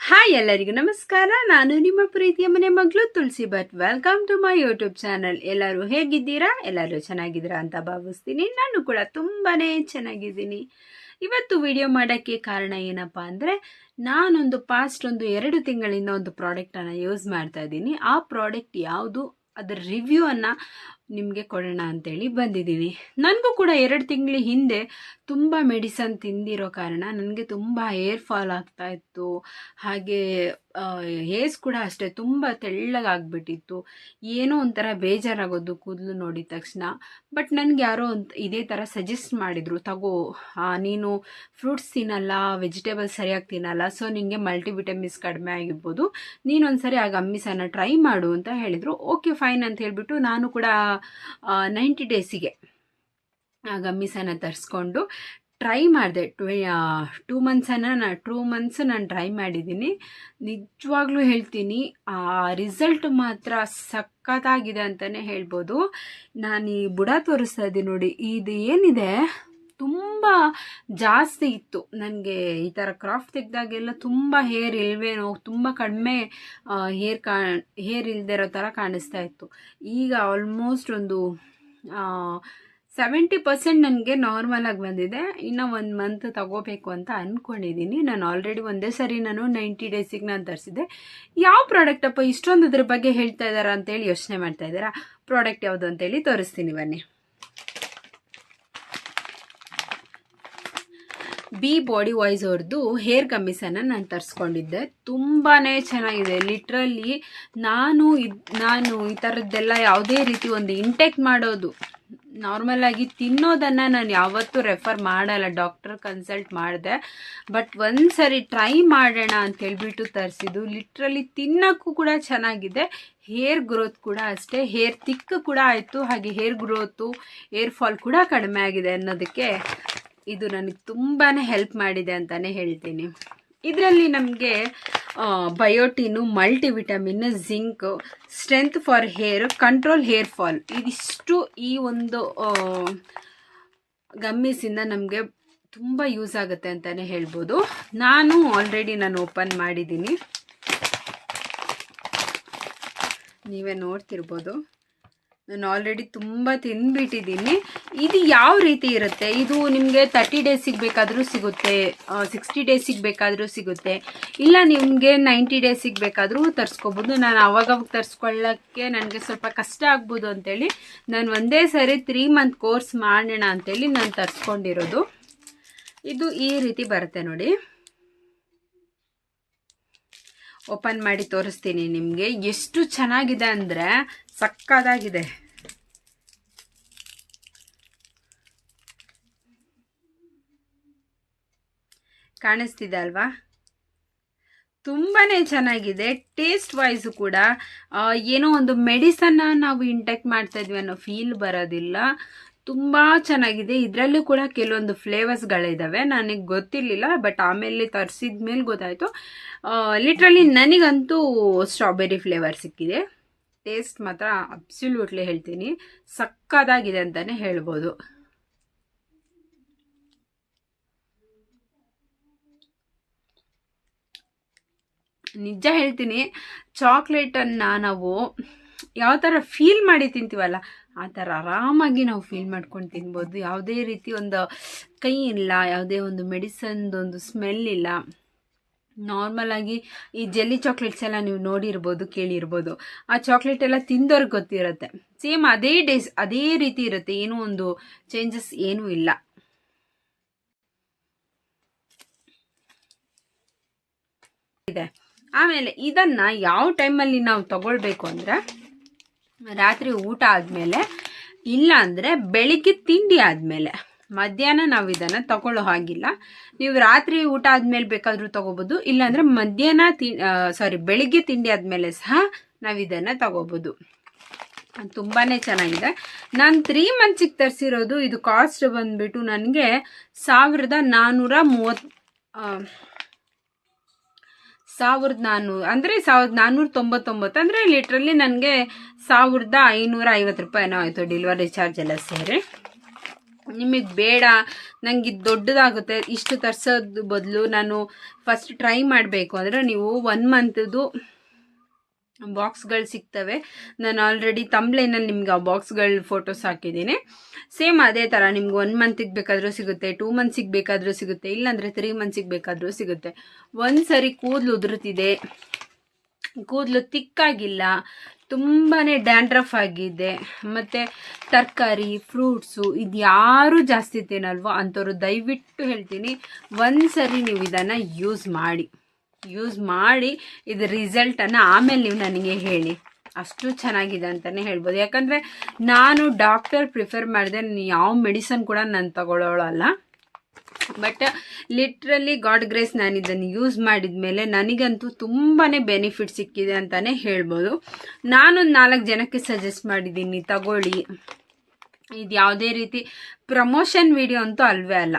Hi ಎಲ್ಲರಿಗೂ ನಮಸ್ಕಾರ. ನಾನು ನಿಮ್ಮ ಪ್ರೀತಿಯ ಮನೆ ಮಗಳು Tulasi Bhat. Welcome to my YouTube channel ಎಲ್ಲರೂ ಹೇಗಿದ್ದೀರಾ? ಎಲ್ಲರೂ ಚೆನ್ನಾಗಿದ್ದೀರಾ ಅಂತ ಭಾವಿಸ್ತೀನಿ. ನಾನು ಕೂಡ ತುಂಬಾನೇ ಚೆನ್ನಾಗಿದ್ದೀನಿ. ಇವತ್ತು ವಿಡಿಯೋ ಮಾಡೋಕ್ಕೆ ಕಾರಣ ಏನಪ್ಪ ಅಂದರೆ, ನಾನೊಂದು ಪಾಸ್ಟ್ ಒಂದು ಎರಡು ತಿಂಗಳಿಂದ ಒಂದು ಪ್ರಾಡಕ್ಟನ್ನು ಯೂಸ್ ಮಾಡ್ತಾ ಇದ್ದೀನಿ. ಆ ಪ್ರಾಡಕ್ಟ್ ಯಾವುದು? ಅದರ ರಿವ್ಯೂವನ್ನು ನಿಮಗೆ ಕೊಡೋಣ ಅಂತೇಳಿ ಬಂದಿದ್ದೀನಿ. ನನಗೂ ಕೂಡ ಎರಡು ತಿಂಗಳ ಹಿಂದೆ ತುಂಬ ಮೆಡಿಸನ್ ತಿಂದಿರೋ ಕಾರಣ ನನಗೆ ತುಂಬ ಹೇರ್ ಫಾಲ್ ಆಗ್ತಾ ಇತ್ತು. ಹಾಗೆ ಹೇರ್ಸ್ ಕೂಡ ಅಷ್ಟೇ ತುಂಬ ತೆಳ್ಳಗಾಗ್ಬಿಟ್ಟಿತ್ತು. ಏನೋ ಒಂಥರ ಬೇಜಾರಾಗೋದು ಕೂದಲು ನೋಡಿದ ತಕ್ಷಣ. ಬಟ್ ನನಗೆ ಯಾರೋ ಒಂದು ಇದೇ ಥರ ಸಜೆಸ್ಟ್ ಮಾಡಿದರು, ತಗೋ ನೀನು ಫ್ರೂಟ್ಸ್ ತಿನ್ನಲ್ಲ, ವೆಜಿಟೇಬಲ್ಸ್ ಸರಿಯಾಗಿ ತಿನ್ನಲ್ಲ, ಸೊ ನಿನಗೆ ಮಲ್ಟಿವಿಟಮಿನ್ಸ್ ಕಡಿಮೆ ಆಗಿರ್ಬೋದು. ನೀನೊಂದ್ಸರಿ ಆಗ ಅಮ್ಮಿಸನ್ನು ಟ್ರೈ ಮಾಡು ಅಂತ ಹೇಳಿದರು. ಓಕೆ, ಫೈನ್ ಅಂತ ಹೇಳಿಬಿಟ್ಟು ನಾನು ಕೂಡ ನೈಂಟಿ ಡೇಸಿಗೆ ಆ ಗಮ್ಮಿಸನ್ನು ತರಿಸ್ಕೊಂಡು ಟ್ರೈ ಮಾಡಿದೆ. ಟೂ ಮಂತ್ಸನ್ನು ನಾನು ಟೂ ಮಂತ್ಸ್ ನಾನು ಟ್ರೈ ಮಾಡಿದ್ದೀನಿ. ನಿಜವಾಗ್ಲೂ ಹೇಳ್ತೀನಿ, ಆ ರಿಸಲ್ಟ್ ಮಾತ್ರ ಸಖತ್ತಾಗಿದೆ ಅಂತಲೇ ಹೇಳ್ಬೋದು. ನಾನು ಈ ಬುಡ ತೋರಿಸ್ತಾ ಇದ್ದೀನಿ ನೋಡಿ, ಇದು ಏನಿದೆ? ತುಂಬ ಜಾಸ್ತಿ ಇತ್ತು. ನನಗೆ ಈ ಥರ ಕ್ರಾಫ್ಟ್ ತೆಗೆದಾಗೆಲ್ಲ ತುಂಬ ಹೇರ್ ಇಲ್ವೇನೋ ತುಂಬ ಕಡಿಮೆ ಹೇರ್ ಕಾ, ಹೇರ್ ಇಲ್ಲದೆ ಇರೋ ಥರ ಕಾಣಿಸ್ತಾ ಇತ್ತು. ಈಗ ಆಲ್ಮೋಸ್ಟ್ ಒಂದು ಸೆವೆಂಟಿ ಪರ್ಸೆಂಟ್ ನನಗೆ ನಾರ್ಮಲ್ ಆಗಿ ಬಂದಿದೆ. ಇನ್ನು ಒಂದು ಮಂತ್ ತಗೋಬೇಕು ಅಂತ ಅಂದ್ಕೊಂಡಿದ್ದೀನಿ ನಾನು ಆಲ್ರೆಡಿ ಒಂದೇ ಸರಿ ನಾನು ನೈಂಟಿ ಡೇಸಿಗೆ ನಾನು ತರಿಸಿದ್ದೆ. ಯಾವ ಪ್ರಾಡಕ್ಟ್ ಅಪ್ಪ ಇಷ್ಟೊಂದು ಅದ್ರ ಬಗ್ಗೆ ಹೇಳ್ತಾ ಇದ್ದಾರಾ ಅಂತೇಳಿ ಯೋಚನೆ ಮಾಡ್ತಾ ಇದ್ದೀರಾ? ಪ್ರಾಡಕ್ಟ್ ಯಾವುದು ಅಂತೇಳಿ ತೋರಿಸ್ತೀನಿ ಬನ್ನಿ. ಬಿ ಬಾಡಿ ವಾಯ್ಸ್ ಅವ್ರದ್ದು ಹೇರ್ ಕಮಿಸನ್ನು ನಾನು ತರಿಸ್ಕೊಂಡಿದ್ದೆ. ತುಂಬಾ ಚೆನ್ನಾಗಿದೆ. ಲಿಟ್ರಲ್ಲಿ ನಾನು ನಾನು ಈ ಥರದ್ದೆಲ್ಲ ಯಾವುದೇ ರೀತಿ ಒಂದು ಇಂಟೆಕ್ಟ್ ಮಾಡೋದು ನಾರ್ಮಲ್ ಆಗಿ ತಿನ್ನೋದನ್ನು ನಾನು ಯಾವತ್ತೂ ರೆಫರ್ ಮಾಡಲ್ಲ. ಡಾಕ್ಟರ್ ಕನ್ಸಲ್ಟ್ ಮಾಡಿದೆ. ಬಟ್ ಒಂದು ಸರಿ ಟ್ರೈ ಮಾಡೋಣ ಅಂತ ಹೇಳ್ಬಿಟ್ಟು ತರಿಸಿದ್ದು. ಲಿಟ್ರಲಿ ತಿನ್ನೋಕ್ಕೂ ಕೂಡ ಚೆನ್ನಾಗಿದೆ. ಹೇರ್ ಗ್ರೋತ್ ಕೂಡ ಅಷ್ಟೇ. ಹೇರ್ ತಿಕ್ಕು ಕೂಡ ಆಯಿತು. ಹಾಗೆ ಹೇರ್ ಗ್ರೋತು ಹೇರ್ ಫಾಲ್ ಕೂಡ ಕಡಿಮೆ ಆಗಿದೆ ಅನ್ನೋದಕ್ಕೆ ಇದು ನನಗೆ ತುಂಬಾ ಹೆಲ್ಪ್ ಮಾಡಿದೆ ಅಂತಲೇ ಹೇಳ್ತೀನಿ. ಇದರಲ್ಲಿ ನಮಗೆ biotin multivitamin zinc strength for hair control hair fall ಇದಿಷ್ಟು ಈ ಒಂದು ಗಮ್ಮೀಸಿಂದ ನಮಗೆ ತುಂಬ ಯೂಸ್ ಆಗುತ್ತೆ ಅಂತಲೇ ಹೇಳ್ಬೋದು. ನಾನು ಆಲ್ರೆಡಿ ನಾನು ಓಪನ್ ಮಾಡಿದ್ದೀನಿ. ನೀವೇ ನೋಡ್ತಿರ್ಬೋದು. ನಾನು ಆಲ್ರೆಡಿ ತುಂಬ ತಿಂದ್ಬಿಟ್ಟಿದ್ದೀನಿ ಇದು ಯಾವ ರೀತಿ ಇರುತ್ತೆ? ಇದು ನಿಮಗೆ ತರ್ಟಿ ಡೇಸಿಗೆ ಬೇಕಾದರೂ ಸಿಗುತ್ತೆ ಸಿಕ್ಸ್ಟಿ ಡೇಸಿಗೆ ಬೇಕಾದರೂ ಸಿಗುತ್ತೆ. ಇಲ್ಲ ನಿಮಗೆ ನೈಂಟಿ ಡೇಸಿಗೆ ಬೇಕಾದರೂ ತರಿಸ್ಕೋಬೋದು. ನಾನು ಅವಾಗವಾಗ ತರಿಸ್ಕೊಳ್ಳೋಕ್ಕೆ ನನಗೆ ಸ್ವಲ್ಪ ಕಷ್ಟ ಆಗ್ಬೋದು ಅಂತೇಳಿ ನಾನು ಒಂದೇ ಸರಿ ತ್ರೀ ಮಂತ್ ಕೋರ್ಸ್ ಮಾಡೋಣ ಅಂತೇಳಿ ನಾನು ತರಿಸ್ಕೊಂಡಿರೋದು. ಇದು ಈ ರೀತಿ ಬರುತ್ತೆ ನೋಡಿ. ಓಪನ್ ಮಾಡಿ ತೋರಿಸ್ತೀನಿ ನಿಮಗೆ. ಎಷ್ಟು ಚೆನ್ನಾಗಿದೆ ಅಂದರೆ ಸಕ್ಕದಾಗಿದೆ. ಕಾಣಿಸ್ತಿದೆ ಅಲ್ವಾ? ತುಂಬಾ ಚೆನ್ನಾಗಿದೆ. ಟೇಸ್ಟ್ ವೈಸು ಕೂಡ ಏನೋ ಒಂದು ಮೆಡಿಸನ್ನ ನಾವು ಇಂಟೆಕ್ಟ್ ಮಾಡ್ತಾ ಇದ್ವಿ ಅನ್ನೋ ಫೀಲ್ ಬರೋದಿಲ್ಲ. ತುಂಬ ಚೆನ್ನಾಗಿದೆ. ಇದರಲ್ಲೂ ಕೂಡ ಕೆಲವೊಂದು ಫ್ಲೇವರ್ಸ್ಗಳಿದ್ದಾವೆ ನನಗೆ ಗೊತ್ತಿರಲಿಲ್ಲ ಬಟ್ ಆಮೇಲೆ ತರಿಸಿದ ಮೇಲೆ ಗೊತ್ತಾಯಿತು ಲಿಟ್ರಲಿ ನನಗಂತೂ ಸ್ಟ್ರಾಬೆರಿ ಫ್ಲೇವರ್ ಸಿಕ್ಕಿದೆ. ಟೇಸ್ಟ್ ಮಾತ್ರ ಅಬ್ಸಲ್ಯೂಟ್ಲಿ ಹೇಳ್ತೀನಿ. ಸಕ್ಕದಾಗಿದೆ ಅಂತಲೇ ಹೇಳ್ಬೋದು. ನಿಜ ಹೇಳ್ತೀನಿ, ಚಾಕ್ಲೇಟನ್ನು ನಾವು ಯಾವ ಥರ ಫೀಲ್ ಮಾಡಿ ತಿಂತೀವಲ್ಲ, ಆ ಥರ ಆರಾಮಾಗಿ ನಾವು ಫೀಲ್ ಮಾಡ್ಕೊಂಡು ತಿನ್ಬೋದು. ಯಾವುದೇ ರೀತಿ ಒಂದು ಕೈ ಇಲ್ಲ ಯಾವುದೇ ಒಂದು ಮೆಡಿಸನ್ದು ಒಂದು ಸ್ಮೆಲ್ ಇಲ್ಲ. ನಾರ್ಮಲ್ ಆಗಿ ಈ ಜೆಲ್ಲಿ ಚಾಕ್ಲೇಟ್ಸ್ ಎಲ್ಲ ನೀವು ನೋಡಿರ್ಬೋದು, ಕೇಳಿರ್ಬೋದು. ಆ ಚಾಕ್ಲೇಟ್ ಎಲ್ಲ ತಿಂದವ್ರಿಗೆ ಗೊತ್ತಿರುತ್ತೆ. ಸೇಮ್ ಅದೇ ಡೇಸ್ ಅದೇ ರೀತಿ ಇರುತ್ತೆ. ಏನೂ ಒಂದು ಚೇಂಜಸ್ ಏನೂ ಇಲ್ಲ. ಇದೆ. ಆಮೇಲೆ ಇದನ್ನ ಯಾವ ಟೈಮಲ್ಲಿ ನಾವು ತಗೊಳ್ಬೇಕು ಅಂದರೆ, ರಾತ್ರಿ ಊಟ ಆದಮೇಲೆ ಇಲ್ಲ ಅಂದರೆ ಬೆಳಿಗ್ಗೆ ತಿಂಡಿ ಆದಮೇಲೆ. ಮಧ್ಯಾಹ್ನ ನಾವು ಇದನ್ನು ತಗೊಳ್ಳೋ ಹಾಗಿಲ್ಲ. ನೀವು ರಾತ್ರಿ ಊಟ ಆದಮೇಲೆ ಬೇಕಾದರೂ ತಗೋಬೋದು, ಇಲ್ಲಾಂದರೆ ಮಧ್ಯಾಹ್ನ ತಿ ಸಾರಿ ಬೆಳಿಗ್ಗೆ ತಿಂಡಿ ಆದಮೇಲೆ ಸಹ ನಾವು ಇದನ್ನು ತಗೋಬೋದು. ತುಂಬಾ ಚೆನ್ನಾಗಿದೆ. ನಾನು ತ್ರೀ ಮಂತ್ಸಿಗೆ ತರಿಸಿರೋದು, ಇದು ಕಾಸ್ಟ್ ಬಂದುಬಿಟ್ಟು ನನಗೆ ಸಾವಿರದ ನಾನ್ನೂರ ಮೂವತ್ತು ಸಾವಿರದ ನಾನ್ನೂರು ಅಂದರೆ ಸಾವಿರದ ನಾನ್ನೂರ ತೊಂಬತ್ತೊಂಬತ್ತು, ಅಂದರೆ ಲಿಟ್ರಲಿ ನನಗೆ ಸಾವಿರದ ಐನೂರ ಐವತ್ತು ರೂಪಾಯಿನೋ ಆಯಿತು ಡೆಲಿವರಿ ಚಾರ್ಜ್ ಎಲ್ಲ ಸೇರಿ. ನಿಮಗೆ ಬೇಡ ನನಗೆ ಇದು ದೊಡ್ಡದಾಗುತ್ತೆ, ಇಷ್ಟು ತರಿಸೋದು ಬದಲು ನಾನು ಫಸ್ಟ್ ಟ್ರೈ ಮಾಡಬೇಕು. ಅಂದರೆ ನೀವು ಒನ್ ಮಂತ್ದು ಬಾಕ್ಸ್ಗಳು ಸಿಗ್ತವೆ. ನಾನು ಆಲ್ರೆಡಿ ತಂಬ್ಲೈನಲ್ಲಿ ನಿಮ್ಗೆ ಆ ಬಾಕ್ಸ್ಗಳ ಫೋಟೋಸ್ ಹಾಕಿದ್ದೀನಿ. ಸೇಮ್ ಅದೇ ಥರ ನಿಮ್ಗೆ ಒನ್ ಮಂತಿಗೆ ಬೇಕಾದರೂ ಸಿಗುತ್ತೆ ಟೂ ಮಂತ್ಸಿಗೆ ಬೇಕಾದರೂ ಸಿಗುತ್ತೆ, ಇಲ್ಲಾಂದರೆ ತ್ರೀ ಮಂತ್ಸಿಗೆ ಬೇಕಾದರೂ ಸಿಗುತ್ತೆ. ಒಂದು ಸರಿ ಕೂದಲು ಉದುರುತ್ತಿದೆ ಕೂದಲು ತಿಕ್ಕಾಗಿಲ್ಲ. ತುಂಬಾ ಡ್ಯಾಂಡ್ರಫ್ ಆಗಿದೆ. ಮತ್ತು ತರಕಾರಿ, ಫ್ರೂಟ್ಸು ಇದು ಯಾರು ಜಾಸ್ತಿ ತಿನ್ನಲ್ವೋ ಅಂಥವ್ರು ದಯವಿಟ್ಟು ಹೇಳ್ತೀನಿ ಒಂದು ಸರಿ ನೀವು ಇದನ್ನು ಯೂಸ್ ಮಾಡಿ. ಯೂಸ್ ಮಾಡಿ ಇದು ರಿಸಲ್ಟನ್ನು ಆಮೇಲೆ ನೀವು ನನಗೆ ಹೇಳಿ. ಅಷ್ಟು ಚೆನ್ನಾಗಿದೆ ಅಂತಲೇ ಹೇಳ್ಬೋದು. ಯಾಕಂದರೆ ನಾನು ಡಾಕ್ಟರ್ ಪ್ರಿಫರ್ ಮಾಡಿದೆ ಯಾವ ಮೆಡಿಸನ್ ಕೂಡ ನಾನು ತಗೊಳ್ಳೋಳಲ್ಲ ಬಟ್ ಲಿಟ್ರಲಿ ಗಾಡ್ ಗ್ರೇಸ್ ನಾನು ಇದನ್ನು ಯೂಸ್ ಮಾಡಿದ ಮೇಲೆ ನನಗಂತೂ ತುಂಬಾ ಬೆನಿಫಿಟ್ ಸಿಕ್ಕಿದೆ ಅಂತಲೇ ಹೇಳ್ಬೋದು. ನಾನೊಂದು ನಾಲ್ಕು ಜನಕ್ಕೆ ಸಜೆಸ್ಟ್ ಮಾಡಿದ್ದೀನಿ, ತಗೊಳ್ಳಿ. ಇದು ಯಾವುದೇ ರೀತಿ ಪ್ರಮೋಷನ್ ವಿಡಿಯೋ ಅಂತೂ ಅಲ್ವೇ ಅಲ್ಲ.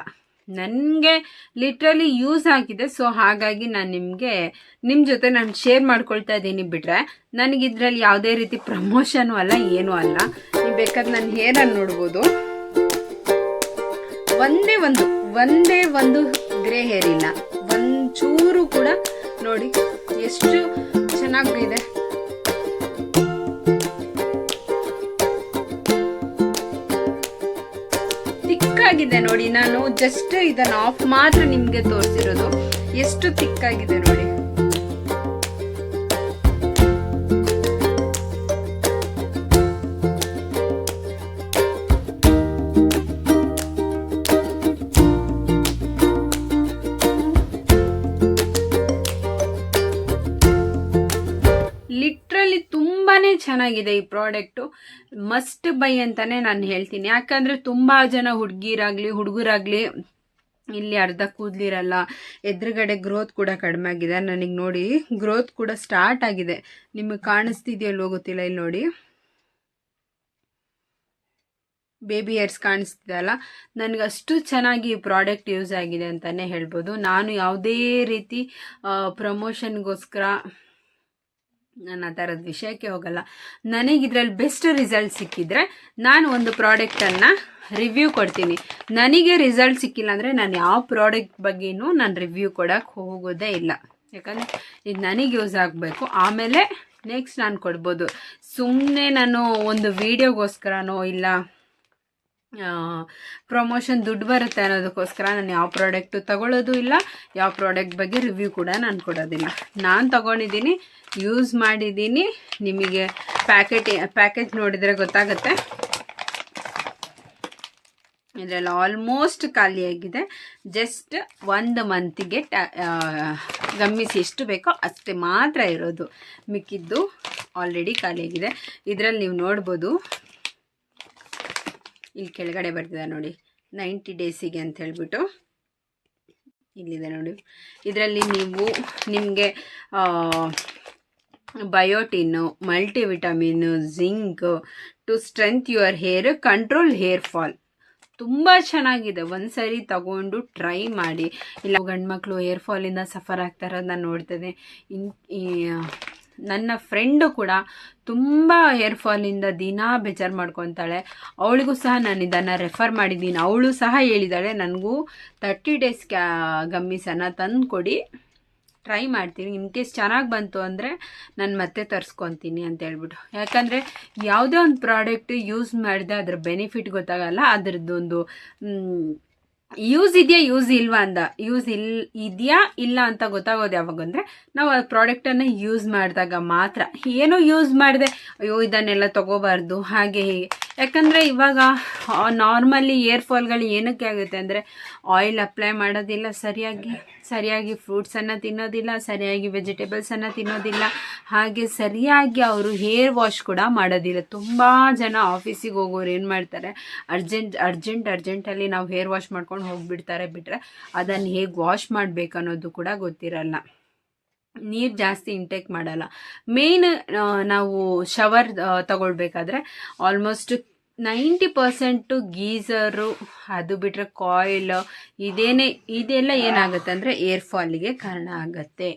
ನನಗೆ ಲಿಟ್ರಲಿ ಯೂಸ್ ಆಗಿದೆ ಸೊ ಹಾಗಾಗಿ ನಾನು ನಿಮಗೆ ನಿಮ್ಮ ಜೊತೆ ನಾನು ಶೇರ್ ಮಾಡ್ಕೊಳ್ತಾ ಇದ್ದೀನಿ ಬಿಟ್ಟರೆ ಇದರಲ್ಲಿ ಯಾವುದೇ ರೀತಿ ಪ್ರಮೋಷನು ಅಲ್ಲ ಏನೂ ಅಲ್ಲ. ನೀವು ಬೇಕಾದ್ರೆ ನನ್ನ ಹೇರನ್ನು ನೋಡ್ಬೋದು. ಒಂದೇ ಒಂದು ಒಂದೇ ಒಂದು ಗ್ರೇ ಹೇರ್ ಇಲ್ಲ. ಒಂಚೂರು ಕೂಡ ನೋಡಿ ಎಷ್ಟು ಚೆನ್ನಾಗಿದೆ. ತಿಕ್ಕಾಗಿದೆ ನೋಡಿ ನಾನು ಜಸ್ಟ್ ಇದನ್ನ ಆಫ್ ಮಾತ್ರ ನಿಮ್ಗೆ ತೋರಿಸಿರೋದು. ಎಷ್ಟು ತಿಕ್ಕಾಗಿದೆ ನೋಡಿ. ಚೆನ್ನಾಗಿದೆ ಈ ಪ್ರಾಡಕ್ಟು. ಮಸ್ಟ್ ಬೈ ಅಂತಲೇ ನಾನು ಹೇಳ್ತೀನಿ. ಯಾಕಂದರೆ ತುಂಬ ಜನ ಹುಡುಗಿರಾಗಲಿ, ಹುಡುಗರಾಗಲಿ ಇಲ್ಲಿ ಅರ್ಧ ಕೂದಲಿರಲ್ಲ, ಎದುರುಗಡೆ ಗ್ರೋತ್ ಕೂಡ ಕಡಿಮೆ ಆಗಿದೆ. ನನಗೆ ನೋಡಿ ಗ್ರೋತ್ ಕೂಡ ಸ್ಟಾರ್ಟ್ ಆಗಿದೆ. ನಿಮಗೆ ಕಾಣಿಸ್ತಿದೆಯಲ್ವೋ ಗೊತ್ತಿಲ್ಲ ಇಲ್ಲಿ ನೋಡಿ. ಬೇಬಿ ಹೇರ್ಸ್ ಕಾಣಿಸ್ತಿದೆಯಲ್ಲ ನನಗೆ ಅಷ್ಟು ಚೆನ್ನಾಗಿ ಈ ಪ್ರಾಡಕ್ಟ್ ಯೂಸ್ ಆಗಿದೆ ಅಂತಲೇ ಹೇಳ್ಬೋದು. ನಾನು ಯಾವುದೇ ರೀತಿ ಪ್ರಮೋಷನ್ಗೋಸ್ಕರ ನಾನು ಆ ಥರದ ವಿಷಯಕ್ಕೆ ಹೋಗಲ್ಲ. ನನಗೆ ಇದರಲ್ಲಿ ಬೆಸ್ಟ್ ರಿಸಲ್ಟ್ ಸಿಕ್ಕಿದ್ರೆ ನಾನು ಒಂದು ಪ್ರಾಡಕ್ಟನ್ನು ರಿವ್ಯೂ ಕೊಡ್ತೀನಿ. ನನಗೆ ರಿಸಲ್ಟ್ ಸಿಕ್ಕಿಲ್ಲ ಅಂದರೆ ನಾನು ಯಾವ ಪ್ರಾಡಕ್ಟ್ ಬಗ್ಗೆನೂ ನಾನು ರಿವ್ಯೂ ಕೊಡೋಕ್ಕೆ ಹೋಗೋದೇ ಇಲ್ಲ. ಯಾಕಂದರೆ ಇದು ನನಗೆ ಯೂಸ್ ಆಗಬೇಕು. ಆಮೇಲೆ ನೆಕ್ಸ್ಟ್ ನಾನು ಕೊಡ್ಬೋದು. ಸುಮ್ಮನೆ ನಾನು ಒಂದು ವೀಡಿಯೋಗೋಸ್ಕರನೋ ಇಲ್ಲ ಪ್ರಮೋಷನ್ ದುಡ್ಡು ಬರುತ್ತೆ ಅನ್ನೋದಕ್ಕೋಸ್ಕರ ನಾನು ಯಾವ ಪ್ರಾಡಕ್ಟು ತಗೊಳ್ಳೋದು ಇಲ್ಲ, ಯಾವ ಪ್ರಾಡಕ್ಟ್ ಬಗ್ಗೆ ರಿವ್ಯೂ ಕೂಡ ನಾನು ಕೊಡೋದಿಲ್ಲ. ನಾನು ತಗೊಂಡಿದ್ದೀನಿ ಯೂಸ್ ಮಾಡಿದ್ದೀನಿ, ನಿಮಗೆ ಪ್ಯಾಕೆಟ್ ಪ್ಯಾಕೇಜ್ ನೋಡಿದರೆ ಗೊತ್ತಾಗುತ್ತೆ. ಇದರಲ್ಲಿ ಆಲ್ಮೋಸ್ಟ್ ಖಾಲಿಯಾಗಿದೆ ಜಸ್ಟ್ ಒಂದು ಮಂತಿಗೆ ಟ್ಯಾ ಗಮ್ಮಿಸಿ ಎಷ್ಟು ಬೇಕೋ ಅಷ್ಟೇ ಮಾತ್ರ ಇರೋದು. ಮಿಕ್ಕಿದ್ದು ಆಲ್ರೆಡಿ ಖಾಲಿಯಾಗಿದೆ ಇದರಲ್ಲಿ ನೀವು ನೋಡ್ಬೋದು ಇಲ್ಲಿ ಕೆಳಗಡೆ ಬರ್ತಿದೆ ನೋಡಿ. ನೈಂಟಿ ಡೇಸಿಗೆ ಅಂತ ಹೇಳ್ಬಿಟ್ಟು ಇಲ್ಲಿದೆ ನೋಡಿ. ಇದರಲ್ಲಿ ನೀವು ನಿಮಗೆ biotin, multivitamin, zinc, to strength your hair, control hair fall. ತುಂಬ ಚೆನ್ನಾಗಿದೆ. ಒಂದು ಸರಿ ತಗೊಂಡು ಟ್ರೈ ಮಾಡಿ. ಇಲ್ಲ ಗಂಡು ಮಕ್ಕಳು ಹೇರ್ ಫಾಲಿಂದ ಸಫರ್ ಆಗ್ತಾ ಇರೋದು ನಾನು ನೋಡ್ತೇನೆ. ಇನ್ ನನ್ನ ಫ್ರೆಂಡು ಕೂಡ ತುಂಬ ಹೇರ್ ಫಾಲಿಂದ ದಿನಾ ಬೇಜಾರು ಮಾಡ್ಕೊತಾಳೆ. ಅವಳಿಗೂ ಸಹ ನಾನು ಇದನ್ನು ರೆಫರ್ ಮಾಡಿದ್ದೀನಿ. ಅವಳು ಸಹ ಹೇಳಿದ್ದಾಳೆ ನನಗೂ ತರ್ಟಿ ಡೇಸ್ ಕ್ಯಾ ಗಮ್ಮಿಸನ್ನು ತಂದು ಕೊಡಿ ಟ್ರೈ ಮಾಡ್ತೀನಿ. ಇನ್ ಕೇಸ್ ಚೆನ್ನಾಗಿ ಬಂತು ಅಂದರೆ ನಾನು ಮತ್ತೆ ತರಿಸ್ಕೊತೀನಿ ಅಂತ ಹೇಳ್ಬಿಟ್ಟು. ಯಾಕಂದರೆ ಯಾವುದೇ ಒಂದು ಪ್ರಾಡಕ್ಟ್ ಯೂಸ್ ಮಾಡಿದೆ ಅದ್ರ ಬೆನಿಫಿಟ್ ಗೊತ್ತಾಗಲ್ಲ. ಅದರದ್ದೊಂದು ಯೂಸ್ ಇದೆಯಾ ಯೂಸ್ ಇಲ್ವಾ ಅಂದ. ಯೂಸ್ ಇಲ್, ಇದೆಯಾ, ಇಲ್ಲ ಅಂತ ಗೊತ್ತಾಗೋದು ಯಾವಾಗ ಅಂದರೆ ನಾವು ಆ ಪ್ರಾಡಕ್ಟನ್ನು ಯೂಸ್ ಮಾಡಿದಾಗ ಮಾತ್ರ. ಏನು ಯೂಸ್ ಮಾಡಿದೆ, ಅಯ್ಯೋ, ಇದನ್ನೆಲ್ಲ ತಗೋಬಾರ್ದು, ಹಾಗೆ ಹೀಗೆ. ಯಾಕಂದರೆ ಇವಾಗ ನಾರ್ಮಲಿ ಏರ್ ಫಾಲ್ಗಳು ಏನಕ್ಕೆ ಆಗುತ್ತೆ ಅಂದರೆ ಆಯಿಲ್ ಅಪ್ಲೈ ಮಾಡೋದಿಲ್ಲ, ಸರಿಯಾಗಿ ಸರಿಯಾಗಿ ಫ್ರೂಟ್ಸನ್ನು ತಿನ್ನೋದಿಲ್ಲ, ಸರಿಯಾಗಿ ವೆಜಿಟೇಬಲ್ಸನ್ನು ತಿನ್ನೋದಿಲ್ಲ. ಹಾಗೆ ಸರಿಯಾಗಿ ಅವರು ಹೇರ್ ವಾಶ್ ಕೂಡ ಮಾಡೋದಿಲ್ಲ. ತುಂಬ ಜನ ಆಫೀಸಿಗೆ ಹೋಗೋರು ಏನು ಮಾಡ್ತಾರೆ ಅರ್ಜೆಂಟ್ ಅರ್ಜೆಂಟ್ ಅರ್ಜೆಂಟಲ್ಲಿ ನಾವು ಹೇರ್ ವಾಶ್ ಮಾಡ್ಕೊಂಡು ಹೋಗಿಬಿಡ್ತಾರೆ ಬಿಟ್ಟರೆ ಅದನ್ನು ಹೇಗೆ ವಾಶ್ ಮಾಡಬೇಕು ಅನ್ನೋದು ಕೂಡ ಗೊತ್ತಿರಲ್ಲ. ನೀರು ಜಾಸ್ತಿ ಇಂಟೇಕ್ ಮಾಡಲ್ಲ. ಮೇನ್ ನಾವು ಶವರ್ ತಗೊಳ್ಬೇಕಾದ್ರೆ ಆಲ್ಮೋಸ್ಟ್ ನೈಂಟಿ ಪರ್ಸೆಂಟು ಗೀಸರು, ಅದು ಬಿಟ್ಟರೆ ಕಾಯಿಲ್ ಇದೇನೇ, ಇದೆಲ್ಲ ಏನಾಗುತ್ತೆ ಅಂದರೆ ಏರ್ ಫಾಲ್ಗೆ ಕಾರಣ ಆಗುತ್ತೆ.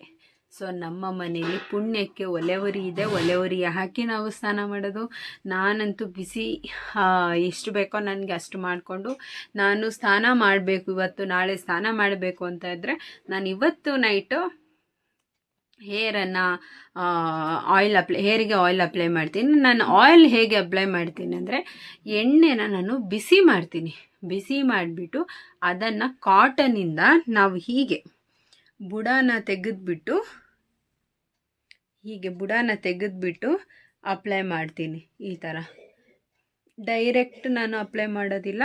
ಸೊ ನಮ್ಮ ಮನೆಯಲ್ಲಿ ಪುಣ್ಯಕ್ಕೆ ಒಲೆವರಿ ಇದೆ ಒಲೆವರಿ ಹಾಕಿ ನಾವು ಸ್ನಾನ ಮಾಡೋದು. ನಾನಂತೂ ಬಿಸಿ ಎಷ್ಟು ಬೇಕೋ ನನಗೆ ಅಷ್ಟು ಮಾಡಿಕೊಂಡು ನಾನು ಸ್ನಾನ ಮಾಡಬೇಕು, ಇವತ್ತು ನಾಳೆ ಸ್ನಾನ ಮಾಡಬೇಕು ಅಂತ ಇದ್ದರೆ ನಾನು ಇವತ್ತು ನೈಟು ಹೇರನ್ನು ಆಯಿಲ್ ಅಪ್ಲೈ ಹೇರಿಗೆ ಆಯಿಲ್ ಅಪ್ಲೈ ಮಾಡ್ತೀನಿ. ನಾನು ಆಯಿಲ್ ಹೇಗೆ ಅಪ್ಲೈ ಮಾಡ್ತೀನಿ ಅಂದರೆ, ಎಣ್ಣೆನ ನಾನು ಬಿಸಿ ಮಾಡ್ತೀನಿ. ಬಿಸಿ ಮಾಡಿಬಿಟ್ಟು ಅದನ್ನು ಕಾಟನಿಂದ ನಾವು ಹೀಗೆ ಬುಡಾನ ತೆಗೆದ್ಬಿಟ್ಟು, ಹೀಗೆ ಬುಡಾನ ತೆಗೆದ್ಬಿಟ್ಟು ಅಪ್ಲೈ ಮಾಡ್ತೀನಿ ಈ ಥರ ಡೈರೆಕ್ಟ್ ನಾನು ಅಪ್ಲೈ ಮಾಡೋದಿಲ್ಲ.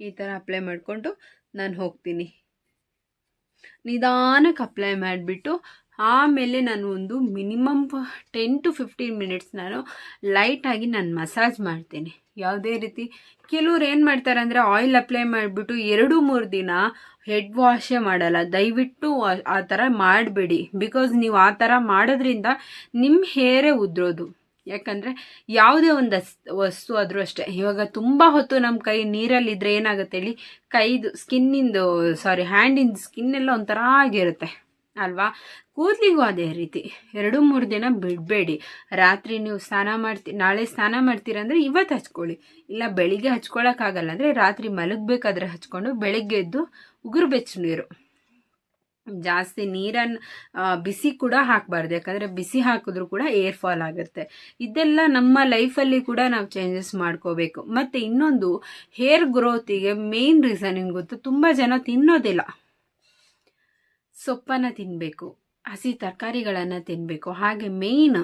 ಈ ಥರ ಅಪ್ಲೈ ಮಾಡಿಕೊಂಡು ನಾನು ಹೋಗ್ತೀನಿ. ನಿಧಾನಕ್ಕೆ ಅಪ್ಲೈ ಮಾಡಿಬಿಟ್ಟು ಆಮೇಲೆ ನಾನು ಒಂದು minimum ten to fifteen minutes ನಾನು ಲೈಟಾಗಿ ನಾನು ಮಸಾಜ್ ಮಾಡ್ತೀನಿ. ಯಾವುದೇ ರೀತಿ ಕೆಲವ್ರು ಏನು ಮಾಡ್ತಾರೆ ಅಂದರೆ ಆಯಿಲ್ ಅಪ್ಲೈ ಮಾಡಿಬಿಟ್ಟು ಎರಡು, ಮೂರು ದಿನ ಹೆಡ್ ವಾಶೇ ಮಾಡಲ್ಲ. ದಯವಿಟ್ಟು ಆ- ಥರ ಮಾಡಬೇಡಿ. ಬಿಕಾಸ್ ನೀವು ಆ ಥರ ಮಾಡೋದ್ರಿಂದ ನಿಮ್ಮ ಹೇರೇ ಉದ್ರೋದು. ಯಾಕಂದರೆ ಯಾವುದೇ ಒಂದು ವಸ್ತು ಆದರೂ ಅಷ್ಟೇ. ಇವಾಗ ತುಂಬ ಹೊತ್ತು ನಮ್ಮ ಕೈ ನೀರಲ್ಲಿದ್ದರೆ ಏನಾಗುತ್ತೆ ಹೇಳಿ, ಕೈದು, ಸ್ಕಿನ್ನಿಂದು ಸಾರಿ ಹ್ಯಾಂಡಿಂದು ಸ್ಕಿನ್ ಎಲ್ಲ ಒಂಥರ ಆಗಿರುತ್ತೆ, ಅಲ್ವಾ? ಕೂದಲಿಗೂ ಅದೇ ರೀತಿ. ಎರಡು, ಮೂರು ದಿನ ಬಿಡಬೇಡಿ. ರಾತ್ರಿ ನೀವು ಸ್ನಾನ ಮಾಡ್ತಿ, ನಾಳೆ ಸ್ನಾನ ಮಾಡ್ತೀರಂದ್ರೆ ಇವತ್ತು ಹಚ್ಕೊಳ್ಳಿ. ಇಲ್ಲ, ಬೆಳಿಗ್ಗೆ ಹಚ್ಕೊಳ್ಳೋಕ್ಕಾಗಲ್ಲ ಅಂದರೆ ರಾತ್ರಿ ಮಲಗಬೇಕಾದ್ರೆ ಹಚ್ಕೊಂಡು ಬೆಳಗ್ಗೆ ಎದ್ದು ಉಗುರು ಬೆಚ್ಚ ನೀರು. ಜಾಸ್ತಿ ನೀರನ್ನು ಬಿಸಿ ಕೂಡ ಹಾಕಬಾರ್ದು. ಯಾಕಂದರೆ ಬಿಸಿ ಹಾಕಿದ್ರೂ ಕೂಡ ಏರ್ ಫಾಲ್ ಆಗುತ್ತೆ. ಇದೆಲ್ಲ ನಮ್ಮ ಲೈಫಲ್ಲಿ ಕೂಡ ನಾವು ಚೇಂಜಸ್ ಮಾಡ್ಕೋಬೇಕು. ಮತ್ತು ಇನ್ನೊಂದು, ಹೇರ್ ಗ್ರೋತಿಗೆ ಮೇನ್ ರೀಸನ್ ಏನು ಗೊತ್ತು, ತುಂಬ ಜನ ತಿನ್ನೋದಿಲ್ಲ. ಸೊಪ್ಪನ್ನು ತಿನ್ನಬೇಕು ಹಸಿ ತರಕಾರಿಗಳನ್ನು ತಿನ್ನಬೇಕು ಹಾಗೆ ಮೇಯ್ನ್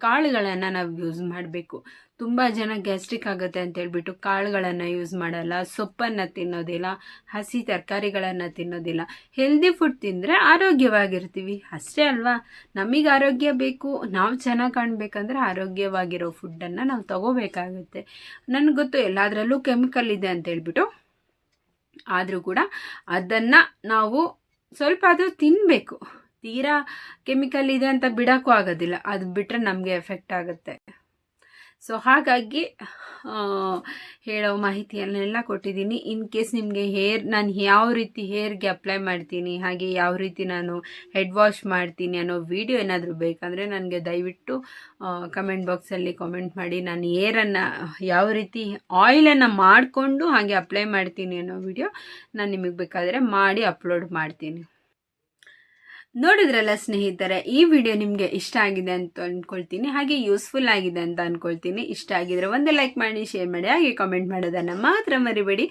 ಕಾಳುಗಳನ್ನು ನಾವು ಯೂಸ್ ಮಾಡಬೇಕು. ತುಂಬ ಜನ ಗ್ಯಾಸ್ಟ್ರಿಕ್ ಆಗುತ್ತೆ ಅಂತ ಹೇಳ್ಬಿಟ್ಟು ಕಾಳುಗಳನ್ನು ಯೂಸ್ ಮಾಡಲ್ಲ, ಸೊಪ್ಪನ್ನು ತಿನ್ನೋದಿಲ್ಲ, ಹಸಿ ತರಕಾರಿಗಳನ್ನು ತಿನ್ನೋದಿಲ್ಲ. ಹೆಲ್ದಿ ಫುಡ್ ತಿಂದರೆ ಆರೋಗ್ಯವಾಗಿರ್ತೀವಿ. ಅಷ್ಟೇ ಅಲ್ವಾ? ನಮಗೆ ಆರೋಗ್ಯ ಬೇಕು, ನಾವು ಚೆನ್ನಾಗಿ ಕಾಣಬೇಕಂದ್ರೆ ಆರೋಗ್ಯವಾಗಿರೋ ಫುಡ್ಡನ್ನು ನಾವು ತಗೋಬೇಕಾಗುತ್ತೆ. ನನಗೆ ಗೊತ್ತು ಎಲ್ಲದರಲ್ಲೂ ಕೆಮಿಕಲ್ ಇದೆ ಅಂತ ಹೇಳ್ಬಿಟ್ಟು. ಆದರೂ ಕೂಡ ಅದನ್ನು ನಾವು ಸ್ವಲ್ಪ ಅದು ತಿನ್ನಬೇಕು ತೀರಾ ಕೆಮಿಕಲ್ ಇದೆ ಅಂತ ಬಿಡೋಕ್ಕೂ ಆಗೋದಿಲ್ಲ. ಅದು ಬಿಟ್ಟರೆ ನಮಗೆ ಎಫೆಕ್ಟ್ ಆಗುತ್ತೆ. ಸೊ ಹಾಗಾಗಿ ಹೇಳೋ ಮಾಹಿತಿಯನ್ನೆಲ್ಲ ಕೊಟ್ಟಿದ್ದೀನಿ. ಇನ್ ಕೇಸ್ ನಿಮಗೆ ಹೇರ್, ನಾನು ಯಾವ ರೀತಿ ಹೇರ್ಗೆ ಅಪ್ಲೈ ಮಾಡ್ತೀನಿ, ಹಾಗೆ ಯಾವ ರೀತಿ ನಾನು ಹೆಡ್ ವಾಶ್ ಮಾಡ್ತೀನಿ ಅನ್ನೋ ವಿಡಿಯೋ ಏನಾದರೂ ಬೇಕಂದರೆ ನನಗೆ ದಯವಿಟ್ಟು ಕಮೆಂಟ್ ಬಾಕ್ಸಲ್ಲಿ ಕಾಮೆಂಟ್ ಮಾಡಿ. ನಾನು ಹೇರನ್ನು, ಯಾವ ರೀತಿ ಆಯಿಲನ್ನು ಮಾಡಿಕೊಂಡು ಹಾಗೆ ಅಪ್ಲೈ ಮಾಡ್ತೀನಿ ಅನ್ನೋ ವಿಡಿಯೋ ನಾನು ನಿಮಗೆ ಬೇಕಾದರೆ ಮಾಡಿ ಅಪ್ಲೋಡ್ ಮಾಡ್ತೀನಿ. ನೋಡಿದ್ರಲ್ಲ ಸ್ನೇಹಿತರೆ, ಈ ವಿಡಿಯೋ ನಿಮಗೆ ಇಷ್ಟ ಆಗಿದೆ ಅಂತ ಅಂದ್ಕೊಳ್ತೀನಿ ಹಾಗೆ ಯೂಸ್ಫುಲ್ ಆಗಿದೆ ಅಂತ ಅಂದ್ಕೊಳ್ತೀನಿ ಇಷ್ಟ ಆಗಿದ್ರೆ ಒಂದೇ ಲೈಕ್ ಮಾಡಿ ಶೇರ್ ಮಾಡಿ, ಹಾಗೆ ಕಾಮೆಂಟ್ ಮಾಡೋದನ್ನು ಮಾತ್ರ ಮರಿಬೇಡಿ.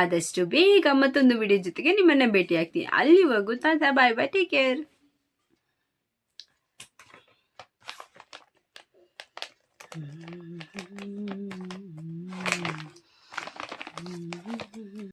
ಆದಷ್ಟು ಬೇಗ ಮತ್ತೊಂದು ವಿಡಿಯೋ ಜೊತೆಗೆ ನಿಮ್ಮನ್ನು ಭೇಟಿ ಆಗ್ತೀನಿ ಅಲ್ಲಿವರೆಗೂ ತಾತ ಬಾಯ್ ಬಾಯ್ ಟೇಕ್ ಕೇರ್